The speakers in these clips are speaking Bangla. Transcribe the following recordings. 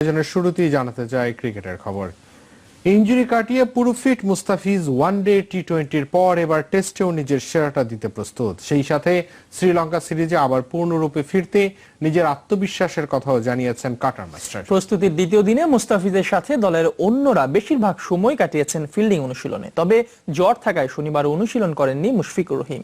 আয়োজনের শুরুতেই জানাতে চাই ক্রিকেটের খবর। ইঞ্জুরি কাটিয়ে পুরো fit Mustafiz one day T টোয়েন্টির পর এবার টেস্টেও নিজের সেরাটা দিতে প্রস্তুত। সেই সাথে শ্রীলঙ্কা সিরিজে আবার পূর্ণরূপে ফিরতে নিজের আত্মবিশ্বাসের কথাও জানিয়েছেন কাটার মাস্টার। প্রস্তুতির দ্বিতীয় দিনে মুস্তাফিজের সাথে দলের অন্যরা বেশিরভাগ সময় কাটিয়েছেন ফিল্ডিং অনুশীলনে। তবে জ্বর থাকায় শনিবার অনুশীলন করেননি মুশফিকুর রহিম।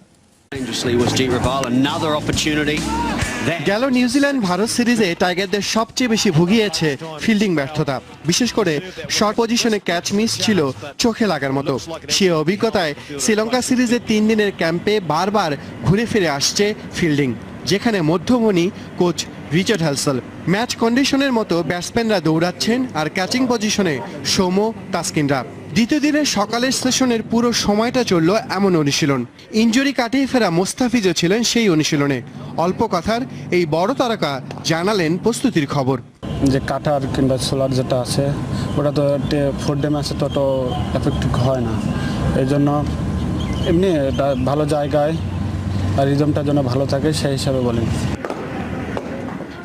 গেল নিউজিল্যান্ড ভারত সিরিজে টাইগারদের সবচেয়ে বেশি ভুগিয়েছে ফিল্ডিং ব্যর্থতা। বিশেষ করে শর্ট পজিশনে ক্যাচ মিস ছিল চোখে লাগার মতো। সে অভিজ্ঞতায় শ্রীলঙ্কা সিরিজে তিন দিনের ক্যাম্পে বারবার ঘুরে ফিরে আসছে ফিল্ডিং, যেখানে মধ্যমণি কোচ রিচার্ড হ্যালসেল ম্যাচ কন্ডিশনের মতো ব্যাটসম্যানরা দৌড়াচ্ছেন আর ক্যাচিং পজিশনে সৌম্য তাসকিনরা। দ্বিতীয় দিনের সকালের সেশনের পুরো সময়টা চলল এমন অনুশীলন। ইঞ্জুরি কাটিয়ে ফেরা মোস্তাফিজও ছিলেন সেই অনুশীলনে। অল্প কথার এই বড় তারকা জানালেন প্রস্তুতির খবর। যে কাটার কিংবা সোলার যেটা আছে, ওটা তো ফোর ডে ম্যাচে তত এফেক্টিভ হয় না। এই জন্য এমনি ভালো জায়গায় আর রিদমটার যেন ভালো থাকে সেই হিসাবে বলি।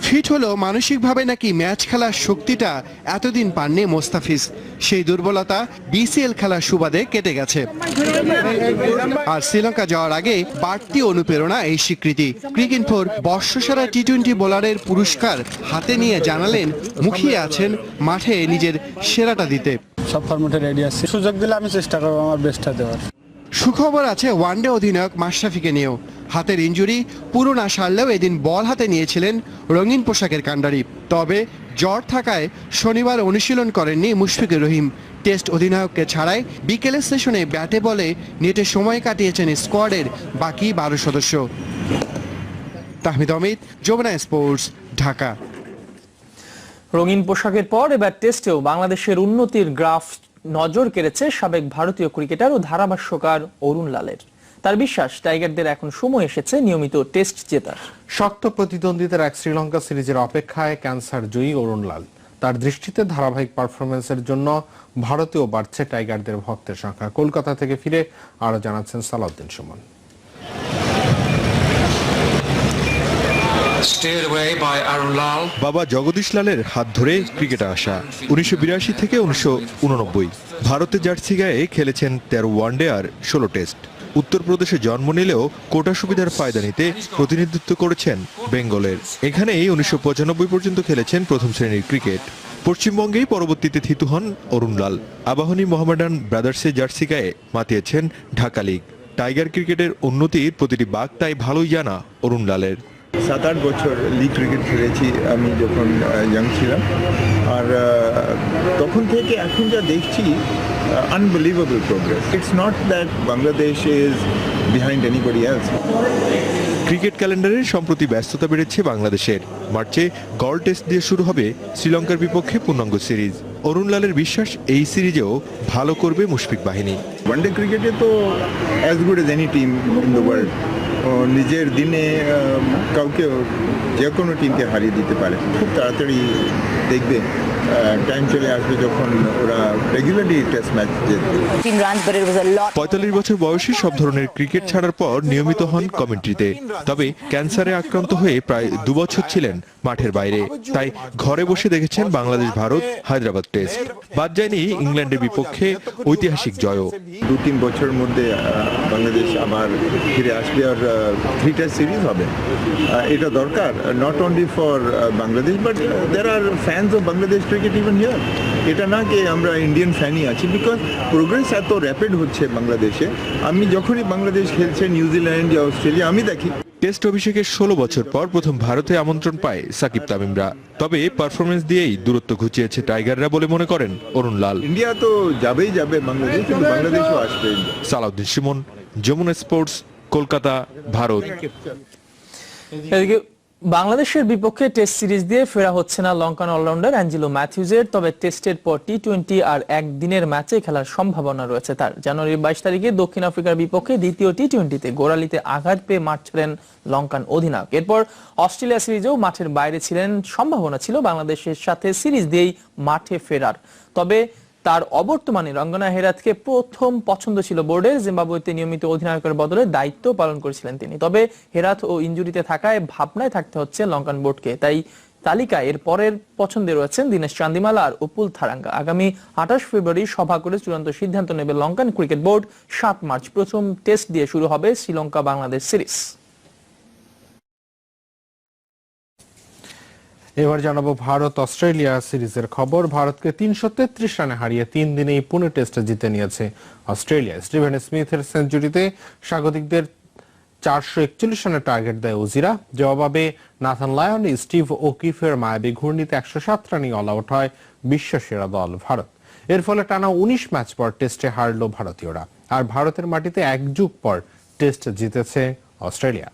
ফিট হলো মানসিকভাবে নাকি ম্যাচ খেলার শক্তিটা এতদিন পাননি মোস্তাফিজ। সেই দুর্বলতা বিসিএল খেলার সুবাদে কেটে গেছে। আর শ্রীলঙ্কা যাওয়ার আগে বাড়তি অনুপ্রেরণা এই স্বীকৃতি। ক্রিকেট ফোর বর্ষসেরা টি টোয়েন্টি বোলারের পুরস্কার হাতে নিয়ে জানালেন মুখিয়ে আছেন মাঠে নিজের সেরাটা দিতে। সব ফর্মেটে রেডি আছি। সুযোগ দিলে আমি চেষ্টা করব আমার বেস্টটা দেওয়ার। সুখবর আছে ওয়ানডে অধিনায়ক মাশরাফিকে নিয়েও। হাতের ইঞ্জুরি পুরো না সারলেও এদিন বল হাতে নিয়েছিলেন রঙিন পোশাকের কাণ্ডারি। তবে জ্বর থাকায় শনিবার অনুশীলন করেননি মুশফিকুর রহিম। টেস্ট অধিনায়ককে ছাড়াই বিকেলের সেশনে ব্যাটে বলে নেটে সময় কাটিয়েছেন স্কোয়াডের বাকি বারো সদস্য। তাহমিদ অমিত, যমুনা স্পোর্টস, ঢাকা। রঙিন পোশাকের পর এবার টেস্টেও বাংলাদেশের উন্নতির গ্রাফ নজর কেড়েছে সাবেক ভারতীয় ক্রিকেটার ও ধারাভাষ্যকার অরুণ লালের। তার বিশ্বাস টাইগারদের এখন সময় এসেছে নিয়মিত টেস্ট জেতার। শক্ত প্রতিদ্বন্দ্বিতার এক শ্রীলঙ্কা সিরিজের অপেক্ষায় ক্যান্সার জয়ী অরুণ লাল তার দৃষ্টিতে ধারাবাহিক পারফরমেন্সের জন্য ভারতেও বাড়ছে টাইগারদের ভক্তের সংখ্যা। কলকাতা থেকে ফিরে আরও জানাচ্ছেন সালাউদ্দিন সুমন. বাবা জগদীশ লালের হাত ধরে ক্রিকেটে আসা উনিশশো বিরাশি থেকে উনিশশো ভারতের জার্সি গায়ে খেলেছেন তেরো ওয়ানডে আর ষোলো টেস্ট। উত্তরপ্রদেশে জন্ম নিলেও কোটা সুবিধার ফায়দা নিতে প্রতিনিধিত্ব করেছেন বেঙ্গলের। এখানেই উনিশশো পঁচানব্বই পর্যন্ত খেলেছেন প্রথম শ্রেণির ক্রিকেট। পশ্চিমবঙ্গেই পরবর্তীতে থিতু হন অরুণ লাল। আবাহনী মোহামেডান ব্রাদার্সের জার্সি গায়ে মাতিয়েছেন ঢাকা লিগ। টাইগার ক্রিকেটের উন্নতির প্রতিটি বাঘ তাই ভালোই জানা অরুণ লালের। সাত আট বছর লিগ ক্রিকেট খেলেছি আমি যখন ইয়াং ছিলাম। আর তখন থেকে এখন যা দেখছি unbelievable progress it's not that Bangladesh is behind anybody else cricket ক্যালেন্ডারে সম্প্রতি ব্যস্ততা বেড়েছে বাংলাদেশের। মার্চে গল টেস্ট দিয়ে শুরু হবে শ্রীলঙ্কার বিপক্ষে পূর্ণাঙ্গ সিরিজ। অরুণ লালের বিশ্বাস এই সিরিজেও ভালো করবে মুশফিক বাহিনী। ওয়ানডে ক্রিকেটে তো as good as any team in the world নিজের দিনে কাউকে যে কোনো টিমকে হারিয়ে দিতে পারে। খুব তাড়াতাড়ি দেখবে। টাইম চলে আসবে যখন ওরা রেগুলারলি টেস্ট ম্যাচ জিতবে। 15 runs, but it was a lot. পঁয়তাল্লিশ বছর বয়সে সব ধরনের ক্রিকেট ছাড়ার পর নিয়মিত হন কমেন্ট্রিতে তবে ক্যান্সারে আক্রান্ত হয়ে প্রায় দুবছর ছিলেন মাঠের বাইরে। তাই ঘরে বসে দেখেছেন বাংলাদেশ ভারত হায়দ্রাবাদ টেস্ট বাদ যায়নি ইংল্যান্ডের বিপক্ষে ঐতিহাসিক জয়ও। দু তিন বছরের মধ্যে বাংলাদেশ আবার ফিরে আসবে আর থ্রিটা সিরিজ হবে। আহ, এটা দরকার not only for Bangladesh but there are fans of Bangladesh cricket even here এটা না যে আমরা ইন্ডিয়ান ফ্যানই আছি বিকজ প্রোগ্রেস এত র্যাপিড হচ্ছে বাংলাদেশে। আমি যখনই বাংলাদেশ খেলছে নিউজিল্যান্ড বা অস্ট্রেলিয়া আমি দেখি। টেস্ট অভিষেকের ষোলো বছর পর প্রথম ভারতে আমন্ত্রণ পায় সাকিব তামিমরা। তবে পারফরমেন্স দিয়েই দূরত্ব ঘুচিয়েছে টাইগাররা বলে মনে করেন অরুণ লাল। ইন্ডিয়া তো যাবেই যাবে বাংলাদেশ কিন্তু বাংলাদেশও আসবে সালাউদ্দিন সুমন যমুনা স্পোর্টস কলকাতা ভারত। এদিকে বাংলাদেশের বিপক্ষে টেস্ট সিরিজ দিয়ে ফেরা হচ্ছে না লঙ্কান অলরাউন্ডার অ্যাঞ্জেলো ম্যাথিউজের, তবে টেস্টের পর টি টোয়েন্টি আর একদিনের ম্যাচে খেলার সম্ভাবনা রয়েছে তার। জানুয়ারির বাইশ তারিখে দক্ষিণ আফ্রিকার বিপক্ষে দ্বিতীয় টি টোয়েন্টিতে গোড়ালিতে আঘাত পেয়ে মাঠ ছাড়েন লঙ্কান অধিনায়ক। এরপর অস্ট্রেলিয়া সিরিজেও মাঠের বাইরে ছিলেন, সম্ভাবনা ছিল বাংলাদেশের সাথে সিরিজ দিয়েই মাঠে ফেরার। তবে তার অবর্তমানে রঙ্গনা হেরাতকে প্রথম পছন্দ ছিল বোর্ডের জিম্বাবুয়েতে নিয়মিত অধিনায়কের বদলে দায়িত্ব পালন করেছিলেন তিনি। তবে হেরাত ও ইঞ্জুরিতে থাকায় ভাবনায় থাকতে হচ্ছে লঙ্কান বোর্ডকে। তাই তালিকায় এর পরের পছন্দে রয়েছেন দীনেশ চান্দিমালা আর উপুল থারাঙ্গা। আগামী আঠাশ ফেব্রুয়ারি সভা করে চূড়ান্ত সিদ্ধান্ত নেবে লঙ্কান ক্রিকেট বোর্ড। সাত মার্চ প্রথম টেস্ট দিয়ে শুরু হবে শ্রীলঙ্কা বাংলাদেশ সিরিজ। এবার জানাব ভারত অস্ট্রেলিয়া সিরিজের খবর। ভারতকে তিনশো তেত্রিশ রানে হারিয়ে তিন দিনেই পুনে টেস্টে জিতে নিয়েছে অস্ট্রেলিয়া। স্টিভেন স্মিথের সেঞ্চুরিতে স্বাগতিকদের চারশো একচল্লিশ রানের টার্গেট দেয় উজিরা জবাবে নাথান লায়ন, স্টিভ ওকিফের মায়াবী ঘূর্ণিতে একশো সাত রানই অল আউট হয় বিশ্ব সেরা দল ভারত। এর ফলে টানা উনিশ ম্যাচ পর টেস্টে হারল ভারতীয়রা। আর ভারতের মাটিতে এক যুগ পর টেস্ট জিতেছে অস্ট্রেলিয়া।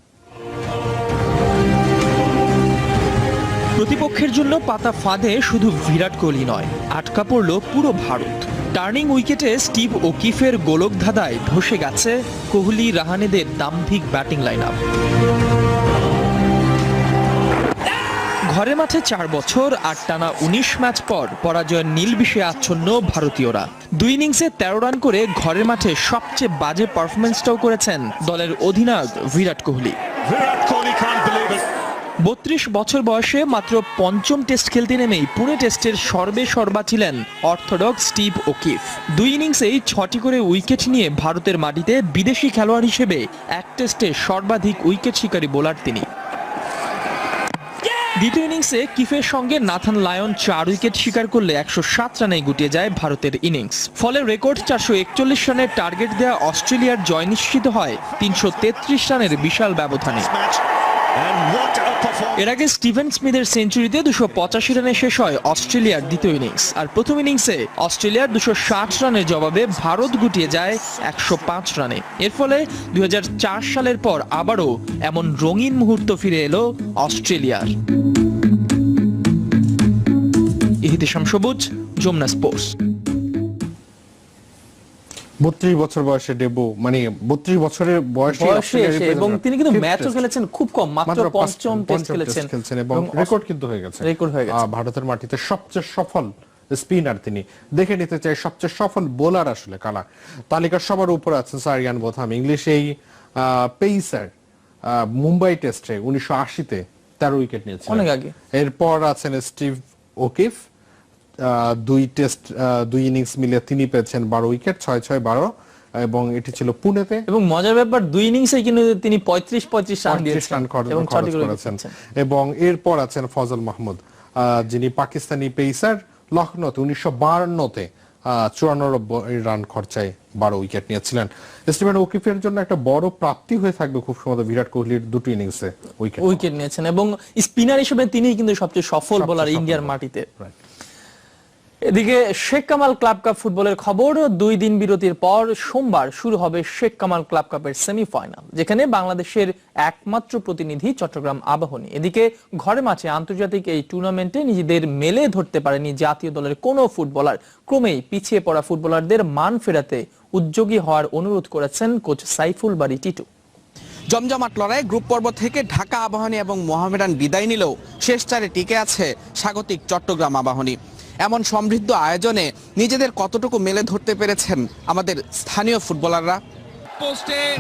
প্রতিপক্ষের জন্য পাতা ফাঁদে শুধু বিরাট কোহলি নয়, আটকা পড়ল পুরো ভারত। টার্নিং উইকেটে স্টিভ ওকিফের গোলক ধাঁধায় ধসে গেছে কোহলি রাহানেদের দাম্ভিক ব্যাটিং লাইন আপ ঘরে মাঠে চার বছর আর টানা উনিশ ম্যাচ পর পরাজয়ের নীল বিষে আচ্ছন্ন ভারতীয়রা। দুই ইনিংসে তেরো রান করে ঘরের মাঠে সবচেয়ে বাজে পারফরমেন্সটাও করেছেন দলের অধিনায়ক বিরাট কোহলি। বত্রিশ বছর বয়সে মাত্র পঞ্চম টেস্ট খেলতে নেমেই পুনে টেস্টের সর্বে সর্বা ছিলেন অর্থোডক্স স্টিভ ওকিফ। দুই ইনিংসেই ছটি করে উইকেট নিয়ে ভারতের মাটিতে বিদেশি খেলোয়াড় হিসেবে এক টেস্টে সর্বাধিক উইকেট শিকারী বোলার তিনি। দ্বিতীয় ইনিংসে কিফের সঙ্গে নাথান লায়ন চার উইকেট শিকার করলে একশো সাত রানে গুটিয়ে যায় ভারতের ইনিংস। ফলে রেকর্ড চারশো একচল্লিশ রানের টার্গেট দেওয়া অস্ট্রেলিয়ার জয় নিশ্চিত হয় তিনশো তেত্রিশ রানের বিশাল ব্যবধানে। এর আগে স্টিভেন স্মিথের সেঞ্চুরিতে দুশো পঁচাশি রানে শেষ হয় অস্ট্রেলিয়ার দ্বিতীয় ইনিংস। আর প্রথম ইনিংসে অস্ট্রেলিয়ার দুশো ষাট রানের জবাবে ভারত গুটিয়ে যায় একশো পাঁচ রানে। এর ফলে দুই হাজার চার সালের পর আবারও এমন রঙিন মুহূর্ত ফিরে এলো অস্ট্রেলিয়ার। ইহিতেশাম সবুজ, যমুনা স্পোর্টস। বত্রিশ বছর বয়সে ডেবু মানে বত্রিশ বছরের বয়সে এবং তিনি কিন্তু ম্যাচও খেলেছেন খুব কম মাত্র পঞ্চম টেস্ট খেলেছেন। এবং রেকর্ড কিন্তু হয়ে গেছে। রেকর্ড হয়ে গেছে। ভারতের মাটিতে সবচেয়ে সফল স্পিনার তিনি। দেখে নিতে চাই সবচেয়ে সফল বোলার আসলে কালা তালিকার সবার উপরে আছেন সারিয়ান বোথাম ইংলিশ এই পেইসার মুম্বাই টেস্টে উনিশশো আশিতে তেরো উইকেট নিয়েছেন অনেক আগে। এরপর আছেন স্টিভ ওকিফ দুই টেস্ট দুই ইনিংস মিলে তিনি পেয়েছেন বারো উইকেট ছয় ছয় বারো এবং এটি ছিল পুনেতে। এবং মজার ব্যাপার দুই ইনিংসে কিন্তু তিনি পঁয়ত্রিশ পঁয়ত্রিশ রান দিয়েছেন এবং করেছেন। এবং এরপর আছেন ফজল মাহমুদ যিনি পাকিস্তানি পেসার লখনৌতে উনিশশো বাহান্নতে চুরানব্বই রান খরচায় বারো উইকেট নিয়েছিলেন। স্টিভেন ওকিফের জন্য একটা বড় প্রাপ্তি হয়ে থাকবে খুব সম্ভবত বিরাট কোহলির দুটো ইনিংসে উইকেট। উইকেট নিয়েছেন এবং স্পিনার হিসেবে তিনি কিন্তু সবচেয়ে সফল বোলার ইন্ডিয়ার মাটিতে। Right. এদিকে শেখ কামাল ক্লাব কাপ ফুটবলের খবর, দুই দিন বিরতির পর সোমবার শুরু হবে শেখ কামাল ক্লাব কাপের সেমিফাইনাল, যেখানে বাংলাদেশের একমাত্র প্রতিনিধি চট্টগ্রাম আবাহনী। এদিকে ঘরে মাঠে আন্তর্জাতিক এই টুর্নামেন্টে নিজেদের মেলে ধরতে পারেনি জাতীয় দলের কোনো ফুটবলার। ক্রমেই পিছিয়ে পড়া ফুটবলারদের মান ফেরাতে উদ্যোগী হওয়ার অনুরোধ করেছেন কোচ সাইফুল বাড়ি টিটু। জমজমাট লড়াই গ্রুপ পর্ব থেকে ঢাকা আবাহনী এবং মোহামেডান বিদায় নিলেও শেষ চারে টিকে আছে স্বাগতিক চট্টগ্রাম আবাহনী। এমন সমৃদ্ধ আয়োজনে নিজেদের কতটুকু মেলে ধরতে পেরেছেন আমাদের স্থানীয় ফুটবলাররা?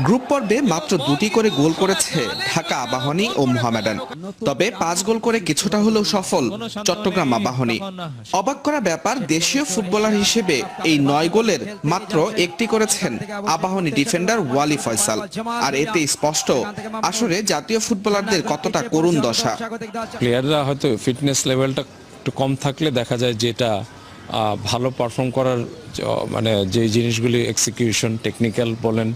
গ্রুপ পর্বে মাত্র দুটি করে গোল করেছে ঢাকা আবাহনী ও মোহামেডান। তবে পাঁচ গোল করে কিছুটা হলেও সফল চট্টগ্রাম আবাহনী। অবাক করা ব্যাপার দেশীয় ফুটবলার হিসেবে এই নয় গোলের মাত্র একটি করেছেন আবাহনী ডিফেন্ডার ওয়ালি ফয়সাল। আর এতে স্পষ্ট আসলে জাতীয় ফুটবলারদের কতটা করুণ দশা। প্লেয়াররা হয়তো ফিটনেস লেভেলটা একটু কম থাকলে দেখা যায় যেটা ভালো পারফর্ম করার মানে যে জিনিসগুলি এক্সিকিউশন টেকনিক্যাল বলেন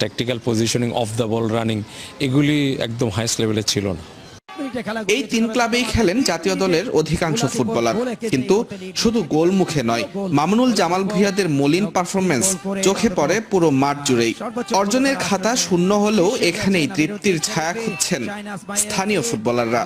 tactical positioning of the ball running এগুলি একদম হাইস্ট লেভেলে ছিল না। এই তিন ক্লাবেই খেলেন জাতীয় দলের অধিকাংশ ফুটবলার। কিন্তু শুধু গোল মুখে নয় মামুনুল জামাল ভুইয়াদের মলিন পারফরমেন্স চোখে পড়ে পুরো মাঠ জুড়েই। অর্জনের খাতা শূন্য হলেও এখানেই তৃপ্তির ছায়া খুঁজছেন স্থানীয় ফুটবলাররা।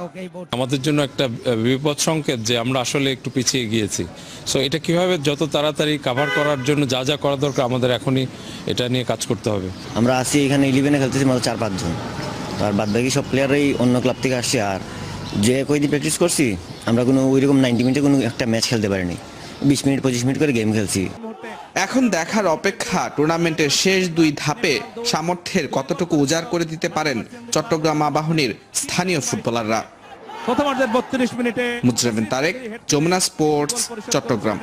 আমাদের জন্য একটা বিপদ সংকেত যে আমরা আসলে একটু পিছিয়ে গিয়েছি। সো এটা কীভাবে যত তাড়াতাড়ি কাভার করার জন্য যা যা করা দরকার আমাদের এখনই এটা নিয়ে কাজ করতে হবে। আমরা আসি এখানে ইলেভেনে খেলতেছি মাত্র চার পাঁচজন। আর বাদ বাকি সব প্লেয়ারই অন্য ক্লাব থেকে আসছে। আর যে কয়দিন প্র্যাকটিস করছি আমরা কোনো ওইরকম নাইনটি মিনিটে কোনো একটা ম্যাচ খেলতে পারিনি। বিশ মিনিট পঁচিশ মিনিট করে গেম খেলছি। এখন দেখার অপেক্ষা টুর্নামেন্টের শেষ দুই ধাপে সামর্থ্যের কতটুকু উজাড় করে দিতে পারেন চট্টগ্রাম আবাহনীর স্থানীয় ফুটবলাররা। প্রথমার্ধের বত্রিশ মিনিটে মুজরাবিন তারেক যমুনা স্পোর্টস চট্টগ্রাম।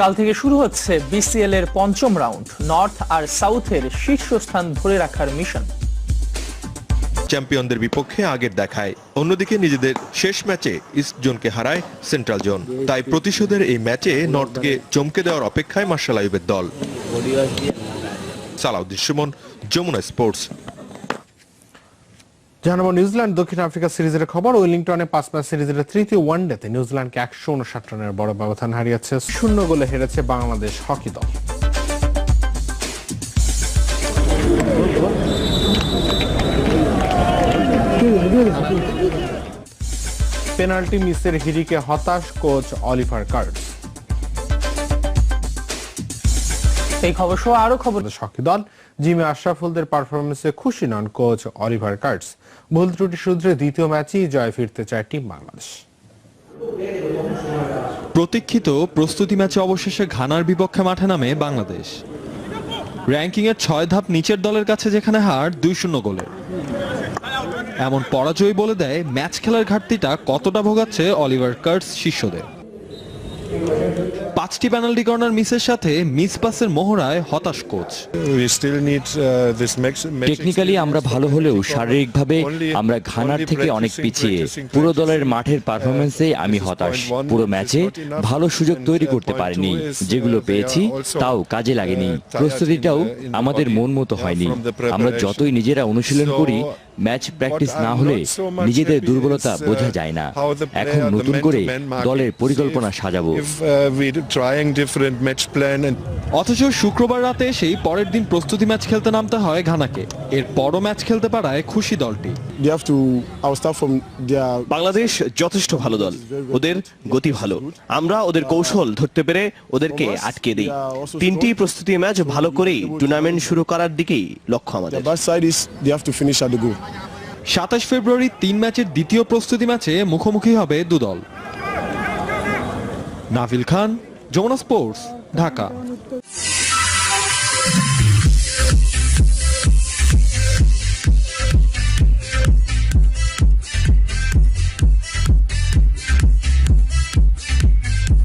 কাল থেকে শুরু হচ্ছে বিসিএল এর পঞ্চম রাউন্ড নর্থ আর সাউথের শীর্ষস্থান ধরে রাখার মিশন। চ্যাম্পিয়নদের বিপক্ষে আগের দেখায়। অন্যদিকে নিজেদের শেষ ম্যাচে ইস্ট জোনকে হারায় সেন্ট্রাল জোন। তাই প্রতিশোধের এই ম্যাচে নর্থকে চমকে দেওয়ার অপেক্ষায় মার্শাল আইবের দল। সালাউদ্দিন যমুনা স্পোর্টস। জানাব নিউজিল্যান্ড দক্ষিণ আফ্রিকা সিরিজের খবর। ওয়েলিংটনে পাঁচ ম্যাচ সিরিজের তৃতীয় ওয়ানডেতে নিউজিল্যান্ডকে একশো উনষাট রানের বড় ব্যবধান হারিয়েছে। শূন্য গোলে হেরেছে বাংলাদেশ হকি দল। পেনাল্টি মিসের হিরিকে হতাশ কোচ অলিভার কার্ডস এই খবর সহ আরও খবর হকি দল জিমে আশরাফুলদের পারফরমেন্সে খুশি নন কোচ অলিভার কার্ডস। ভুল ত্রুটি শুধরে দ্বিতীয় ম্যাচেই জয় ফিরতে চায় টিম বাংলাদেশ। প্রতীক্ষিত প্রস্তুতি ম্যাচে অবশেষে ঘানার বিপক্ষে মাঠে নামে বাংলাদেশ। র্যাঙ্কিংয়ের ছয় ধাপ নিচের দলের কাছে যেখানে হার দুই শূন্য গোলে। এমন পরাজয় বলে দেয় ম্যাচ খেলার ঘাটতিটা কতটা ভোগাচ্ছে অলিভার কার্স শিষ্যদের। পাঁচটি পেনাল্টি কর্নার মিসের সাথে মিস পাসের মোহরায় হতাশ কোচ টেকনিক্যালি আমরা ভালো হলেও শারীরিকভাবে আমরা ঘানার থেকে অনেক পিছিয়ে। পুরো দলের মাঠের পারফরমেন্সে আমি হতাশ। পুরো ম্যাচে ভালো সুযোগ তৈরি করতে পারিনি। যেগুলো পেয়েছি তাও কাজে লাগেনি। প্রস্তুতিটাও আমাদের মন মতো হয়নি। আমরা যতই নিজেরা অনুশীলন করি ম্যাচ প্র্যাকটিস না হলে নিজেদের দুর্বলতা বোঝা যায় না। এখন নতুন করে দলের পরিকল্পনা সাজাবো। অথচ শুক্রবার রাতে সেই পরের দিন প্রস্তুতি ম্যাচ খেলতে নামতে হয় ঘানাকে। এর পরও ম্যাচ খেলতে পারায় খুশি দলটি। বাংলাদেশ যথেষ্ট ভালো দল। ওদের গতি ভালো। আমরা ওদের কৌশল ধরতে পেরে ওদেরকে আটকে দিই। তিনটি প্রস্তুতি ম্যাচ ভালো করেই টুর্নামেন্ট শুরু করার দিকেই লক্ষ্য আমাদের। সাতাশ ফেব্রুয়ারি তিন ম্যাচের দ্বিতীয় প্রস্তুতি ম্যাচে মুখোমুখি হবে দুদল। নাফিল খান যমুনা স্পোর্টস ঢাকা